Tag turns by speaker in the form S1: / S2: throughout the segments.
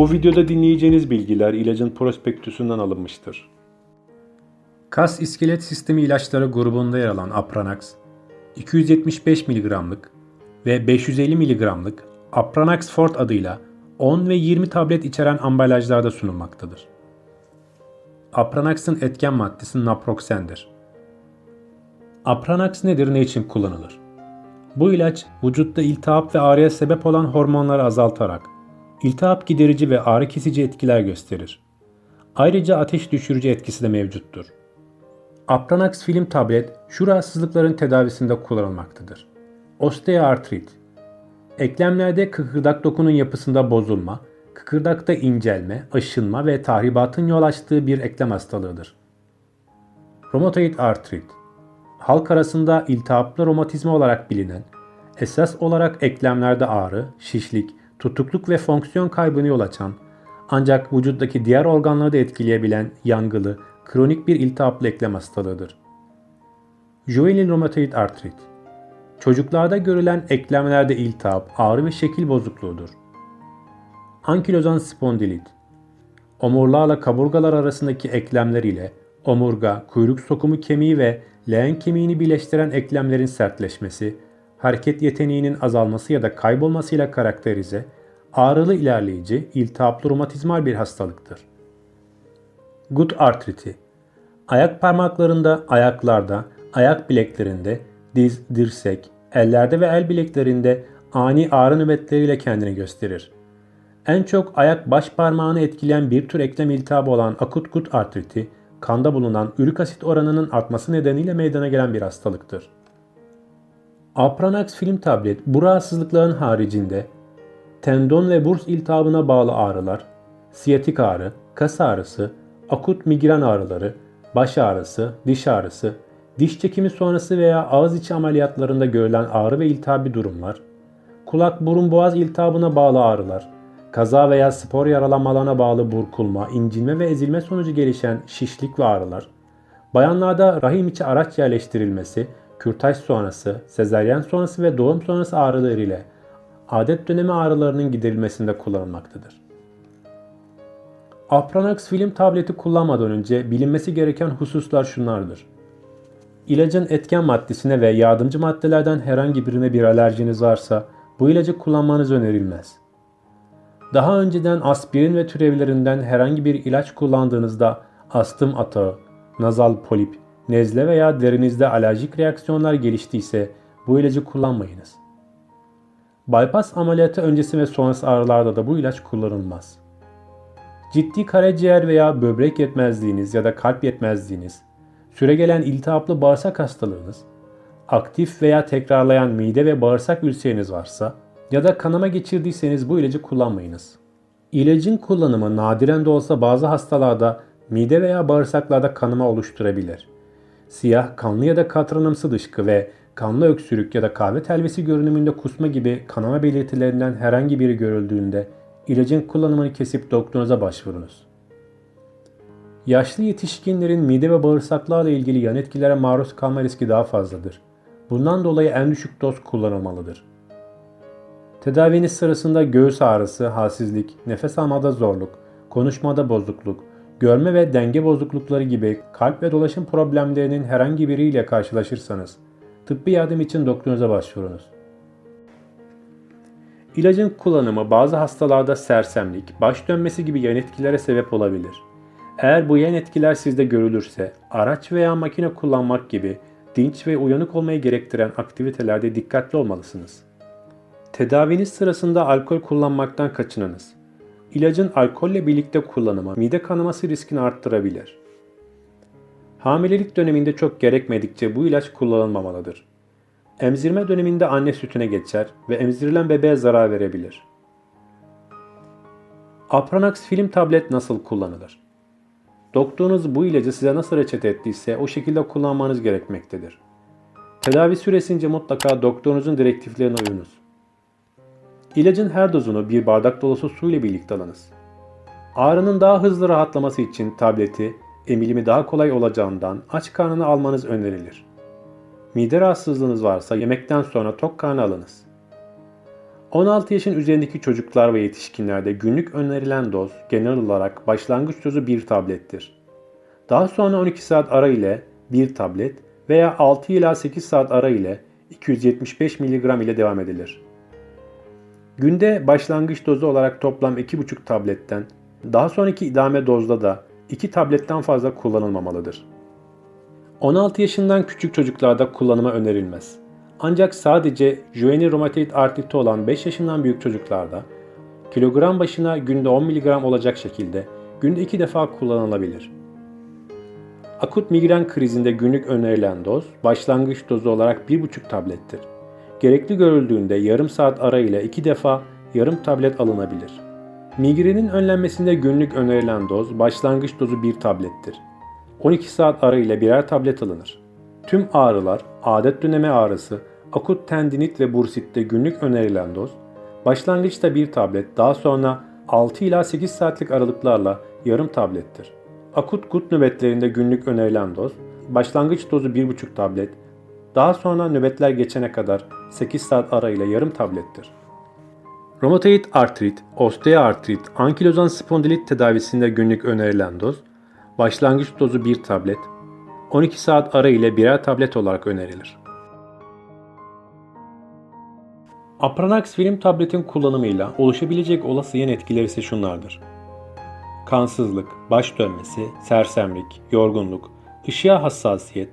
S1: Bu videoda dinleyeceğiniz bilgiler ilacın prospektüsünden alınmıştır. Kas iskelet sistemi ilaçları grubunda yer alan Apranax, 275 mg'lık ve 550 mg'lık Apranax Fort adıyla 10 ve 20 tablet içeren ambalajlarda sunulmaktadır. Apranax'ın etken maddesi naproxendir. Apranax nedir, ne için kullanılır? Bu ilaç vücutta iltihap ve ağrıya sebep olan hormonları azaltarak iltihap giderici ve ağrı kesici etkiler gösterir. Ayrıca ateş düşürücü etkisi de mevcuttur. Apranax film tablet şu rahatsızlıkların tedavisinde kullanılmaktadır. Osteoartrit Eklemlerde kıkırdak dokunun yapısında bozulma, kıkırdakta incelme, aşınma ve tahribatın yol açtığı bir eklem hastalığıdır. Romatoid artrit Halk arasında iltihaplı romatizma olarak bilinen, esas olarak eklemlerde ağrı, şişlik, tutukluk ve fonksiyon kaybını yol açan, ancak vücuttaki diğer organları da etkileyebilen yangılı, kronik bir iltihaplı eklem hastalığıdır. Juvenil romatoid artrit Çocuklarda görülen eklemlerde iltihap, ağrı ve şekil bozukluğudur. Ankilozan spondilit Omurlarla kaburgalar arasındaki eklemler ile omurga, kuyruk sokumu kemiği ve leğen kemiğini birleştiren eklemlerin sertleşmesi, hareket yeteneğinin azalması ya da kaybolmasıyla karakterize, ağrılı ilerleyici, iltihaplı romatizmal bir hastalıktır. Gut artriti Ayak parmaklarında, ayaklarda, ayak bileklerinde, diz, dirsek, ellerde ve el bileklerinde ani ağrı nöbetleriyle kendini gösterir. En çok ayak baş parmağını etkileyen bir tür eklem iltihabı olan akut gut artriti, kanda bulunan ürik asit oranının artması nedeniyle meydana gelen bir hastalıktır. Apranax film tablet bu rahatsızlıkların haricinde tendon ve burs iltihabına bağlı ağrılar, siyatik ağrı, kas ağrısı, akut migren ağrıları, baş ağrısı, diş ağrısı, diş çekimi sonrası veya ağız içi ameliyatlarında görülen ağrı ve iltihabi durumlar, kulak burun boğaz iltihabına bağlı ağrılar, kaza veya spor yaralanmalarına bağlı burkulma, incinme ve ezilme sonucu gelişen şişlik ve ağrılar, bayanlarda rahim içi araç yerleştirilmesi, kürtaj sonrası, sezaryen sonrası ve doğum sonrası ağrıları ile adet dönemi ağrılarının giderilmesinde kullanılmaktadır. Apranax film tableti kullanmadan önce bilinmesi gereken hususlar şunlardır. İlacın etken maddesine ve yardımcı maddelerden herhangi birine bir alerjiniz varsa bu ilacı kullanmanız önerilmez. Daha önceden aspirin ve türevlerinden herhangi bir ilaç kullandığınızda astım atağı, nazal polip, nezle veya derinizde alerjik reaksiyonlar geliştiyse bu ilacı kullanmayınız. Bypass ameliyatı öncesi ve sonrası ağrılarda da bu ilaç kullanılmaz. Ciddi karaciğer veya böbrek yetmezliğiniz ya da kalp yetmezliğiniz, süregelen iltihaplı bağırsak hastalığınız, aktif veya tekrarlayan mide ve bağırsak ülseriniz varsa ya da kanama geçirdiyseniz bu ilacı kullanmayınız. İlacın kullanımı nadiren de olsa bazı hastalarda mide veya bağırsaklarda kanama oluşturabilir. Siyah, kanlı ya da katranımsı dışkı ve kanlı öksürük ya da kahve telvesi görünümünde kusma gibi kanama belirtilerinden herhangi biri görüldüğünde ilacın kullanımını kesip doktorunuza başvurunuz. Yaşlı yetişkinlerin mide ve bağırsaklarla ilgili yan etkilere maruz kalma riski daha fazladır. Bundan dolayı en düşük doz kullanılmalıdır. Tedaviniz sırasında göğüs ağrısı, halsizlik, nefes almada zorluk, konuşmada bozukluk, görme ve denge bozuklukları gibi kalp ve dolaşım problemlerinin herhangi biriyle karşılaşırsanız tıbbi yardım için doktorunuza başvurunuz. İlacın kullanımı bazı hastalarda sersemlik, baş dönmesi gibi yan etkilere sebep olabilir. Eğer bu yan etkiler sizde görülürse araç veya makine kullanmak gibi dinç ve uyanık olmayı gerektiren aktivitelerde dikkatli olmalısınız. Tedaviniz sırasında alkol kullanmaktan kaçınınız. İlacın alkolle birlikte kullanımı mide kanaması riskini arttırabilir. Hamilelik döneminde çok gerekmedikçe bu ilaç kullanılmamalıdır. Emzirme döneminde anne sütüne geçer ve emzirilen bebeğe zarar verebilir. Apranax film tablet nasıl kullanılır? Doktorunuz bu ilacı size nasıl reçete ettiyse o şekilde kullanmanız gerekmektedir. Tedavi süresince mutlaka doktorunuzun direktiflerine uyunuz. İlacın her dozunu bir bardak dolusu su ile birlikte alınız. Ağrının daha hızlı rahatlaması için tableti emilimi daha kolay olacağından aç karnına almanız önerilir. Mide rahatsızlığınız varsa yemekten sonra tok karnı alınız. 16 yaşın üzerindeki çocuklar ve yetişkinlerde günlük önerilen doz genel olarak başlangıç dozu 1 tablettir. Daha sonra 12 saat ara ile 1 tablet veya 6 ila 8 saat ara ile 275 mg ile devam edilir. Günde başlangıç dozu olarak toplam 2,5 tabletten, daha sonraki idame dozda da 2 tabletten fazla kullanılmamalıdır. 16 yaşından küçük çocuklarda kullanıma önerilmez. Ancak sadece juvenil romatoid artriti olan 5 yaşından büyük çocuklarda kilogram başına günde 10 mg olacak şekilde günde 2 defa kullanılabilir. Akut migren krizinde günlük önerilen doz başlangıç dozu olarak 1,5 tablettir. Gerekli görüldüğünde yarım saat ara ile 2 defa yarım tablet alınabilir. Migrenin önlenmesinde günlük önerilen doz başlangıç dozu 1 tablettir. 12 saat ara ile birer tablet alınır. Tüm ağrılar, adet dönemi ağrısı, akut tendinit ve bursitte günlük önerilen doz, başlangıçta bir tablet, daha sonra 6 ila 8 saatlik aralıklarla yarım tablettir. Akut gut nöbetlerinde günlük önerilen doz, başlangıç dozu 1,5 tablet, daha sonra nöbetler geçene kadar 8 saat ara ile yarım tablettir. Romatoid artrit, osteoartrit, ankilozan spondilit tedavisinde günlük önerilen doz, başlangıç dozu 1 tablet, 12 saat ara ile birer tablet olarak önerilir. Apranax film tabletin kullanımıyla oluşabilecek olası yan etkileri ise şunlardır. Kansızlık, baş dönmesi, sersemlik, yorgunluk, ışığa hassasiyet,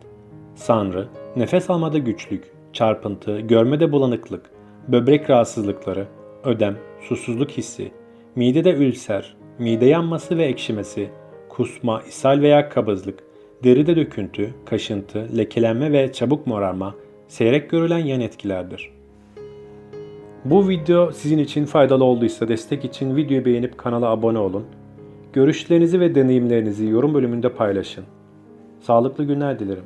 S1: sanrı, nefes almada güçlük, çarpıntı, görmede bulanıklık, böbrek rahatsızlıkları, ödem, susuzluk hissi, midede ülser, mide yanması ve ekşimesi, kusma, ishal veya kabızlık, deride döküntü, kaşıntı, lekelenme ve çabuk morarma seyrek görülen yan etkilerdir. Bu video sizin için faydalı olduysa destek için videoyu beğenip kanala abone olun. Görüşlerinizi ve deneyimlerinizi yorum bölümünde paylaşın. Sağlıklı günler dilerim.